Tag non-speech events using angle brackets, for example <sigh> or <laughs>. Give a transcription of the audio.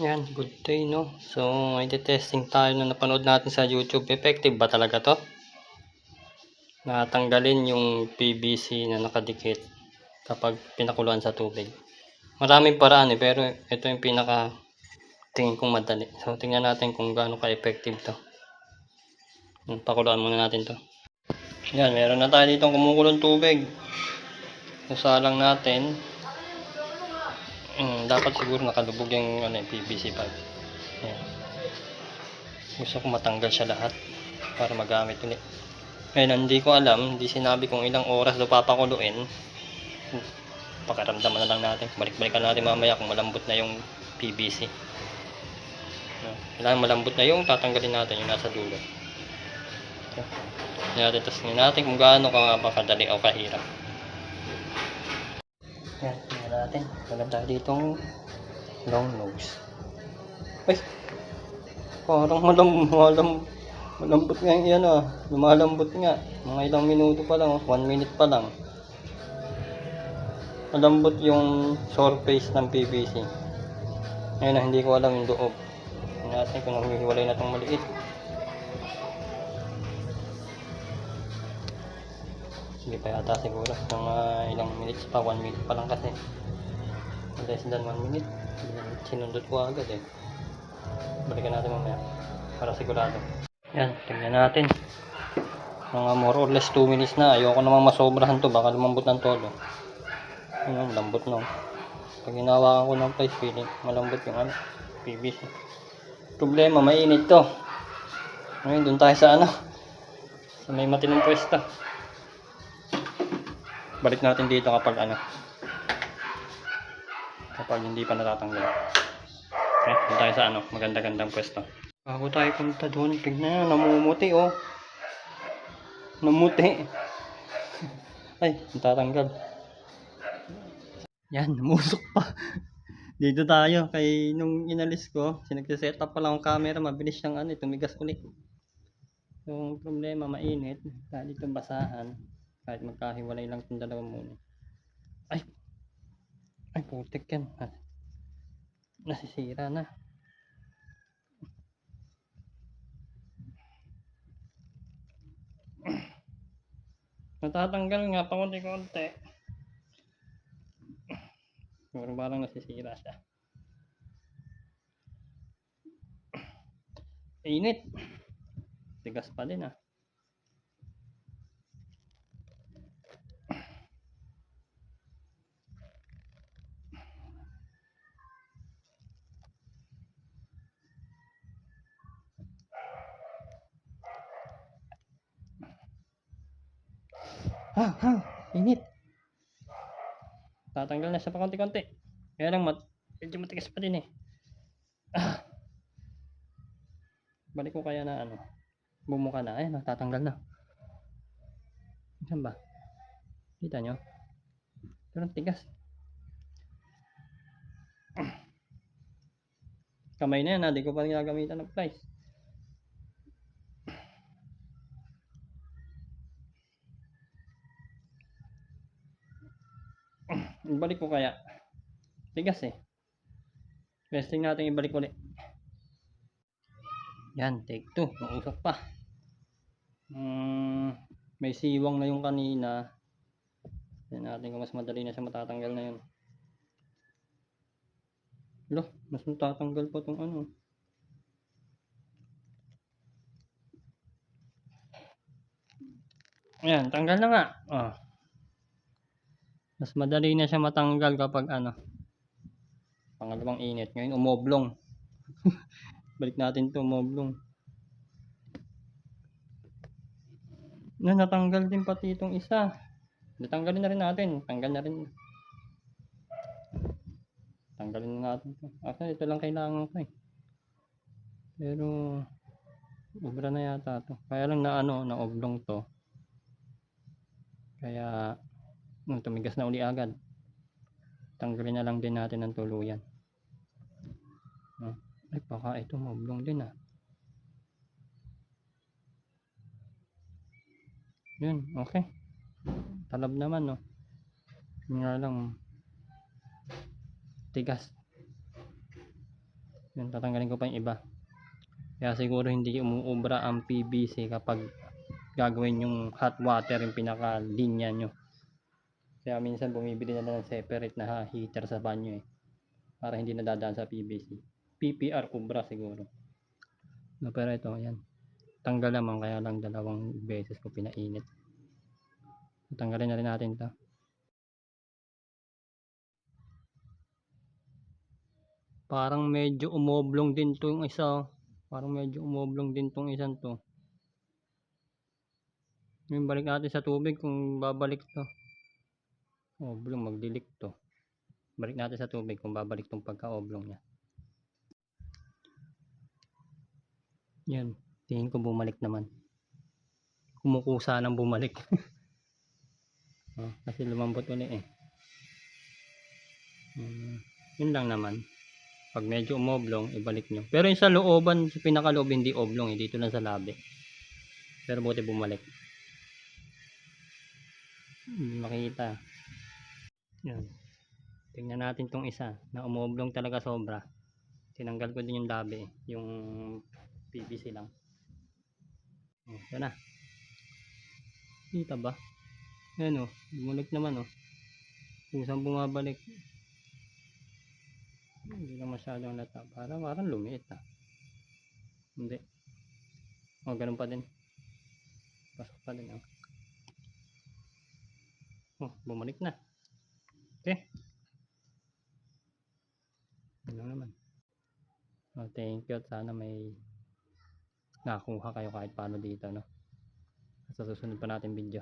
Yan, good day, no? So, may testing tayo na napanood natin sa YouTube. Effective ba talaga to? Natanggalin yung PVC na nakadikit kapag pinakuluan sa tubig. Maraming paraan eh, pero ito yung pinaka tingin kong madali. So, tingnan natin kung gaano ka-effective to. Yan, Pakuluan muna natin to. Yan, meron na tayo ditong kumukulong tubig. Usalang natin. Mm, dapat siguro nakalubog yung ano, PVC pipe. Ayan. Gusto ko matanggal siya lahat para magamit ulit. Ngayon, hindi ko alam, hindi sinabi kung ilang oras daw papakuluin. Pakaramdaman na lang natin. Balik-balikan natin mamaya kung malambot na yung PVC. Kailangan malambot na yung tatanggalin natin yung nasa dulo. Tingnan natin, tapos natin kung gaano ka nga ba kadali o kahirap. Yan, natin. Maganda tayo ditong long nose. Ay! Parang malam, malam, malambot nga yan ah. Lumalambot nga. Mga ilang minuto pa lang, oh. one minute pa lang. Malambot yung surface ng PVC. Ngayon na hindi ko alam yung loob. Tingnan natin kung nanghihiwalay na itong maliit. Sige pa yata siguro. Mga ilang minutes pa, 1 minute pa lang kasi. Less than 1 minute. Sinundot ko agad eh. Balikan natin mamaya. Para sigurado. Yan, tingnan natin. Mga more or less 2 minutes na. Ayoko namang masobrahan to. Baka lumambot ng todo. Ano, malambot no. Pag hinawakan ko ng price feeling, malambot yung ano, PVC. Problema, mainit to. Ngayon, dun tayo sa ano. Sa may matinong pwesto balik natin dito kapag ano kapag hindi pa natatanggal. Okay doon tayo sa ano maganda gandang pwesto. Bago tayo punta doon tignan nyo namumuti oh. Namuti <laughs> ay natatanggal. Yan namusok pa. <laughs> Dito tayo kay nung inalis ko sinagsiset up pa lang ang camera mabilis siyang ano tumigas ulit. Yung problema mainit. Dahil itong basahan kahit magkahiwalay lang itong dalawa muna. Ay! Putik yan. Ah, Nasisira na. Natatanggal nga pa konti-konti. Siguro parang nasisira siya. Init. Tigas pa din ah. Ha, ha, init. Tatanggal na siya pa konti-konti. Kaya lang, mat medyo matigas pa din eh. Ah. Balik ko kaya na ano. Bumuka na. Ayun, natatanggal na. Saan ba? Kita nyo? Pero tigas. Kamay na yan ha. Di ko pa ginagamitan ng plies. Ibalik ko kaya. Tigas eh. Testing natin ibalik ulit. Yan, take 2. Mausap pa. Mm, may siwang na yung kanina. Yan natin kung mas madali na siya matatanggal na yun. Lo, mas matatanggal pa tong ano. Ayan, tanggal na nga. Ah. Mas madali na siya matanggal kapag ano. Pangalawang init. Ngayon, umoblong. <laughs> Balik natin to umoblong. Na, natanggal din pati itong isa. Natanggalin na rin natin. Tanggal na rin. Tanggalin na natin to. Actually, ito lang kailangan ko eh. Pero, ubra na yata to. Kaya lang na ano, na oblong to. Kaya, nung tumigas na uli agad. Tanggalin na lang din natin ng tuluyan. Ah, Ay, baka ito mablong din ah. Yun, okay. Talab naman, no. Yun nga lang, tigas. Yun, tatanggalin ko pa yung iba. Kaya siguro hindi umuubra ang PVC kapag gagawin yung hot water yung pinaka linya nyo. Kaya minsan bumibili na lang ng separate na heater sa banyo eh. Para hindi nadadaan sa PVC. PPR ubra siguro. No, pero ito, yan. Tanggal naman kaya lang dalawang beses ko pinainit. Tanggalin na rin natin to. Parang medyo umoblong din to yung isa. oh. Parang medyo umoblong din tong isang to. Yung balik natin sa tubig kung babalik to. Oblong, magdilik to. Balik natin sa tubig kung babalik tong pagka-oblong niya. Yan. Tingin ko bumalik naman. Kumukusa nang bumalik. <laughs> oh, kasi lumambot ulit eh. Hmm, yun lang naman. Pag medyo umoblong, ibalik nyo. Pero yung sa looban, sa pinakaloob, hindi oblong eh. Dito lang sa labi. Pero buti bumalik. Hindi makita. Yan. Tingnan natin tong isa na umoblong talaga sobra. Tinanggal ko din yung labi, yung PVC lang. Oh, yan na. Kita ba? Yan oh, bumalik naman oh. Kusang bumabalik. Hindi na masyadong lata. Parang, parang lumiit ah. Hindi. Oh, ganun pa din. Pasok pa din oh. Oh, bumalik na. Okay. Lang naman. Oh, thank you sana may nakuha kayo kahit paano dito, no? Sa susunod pa natin video.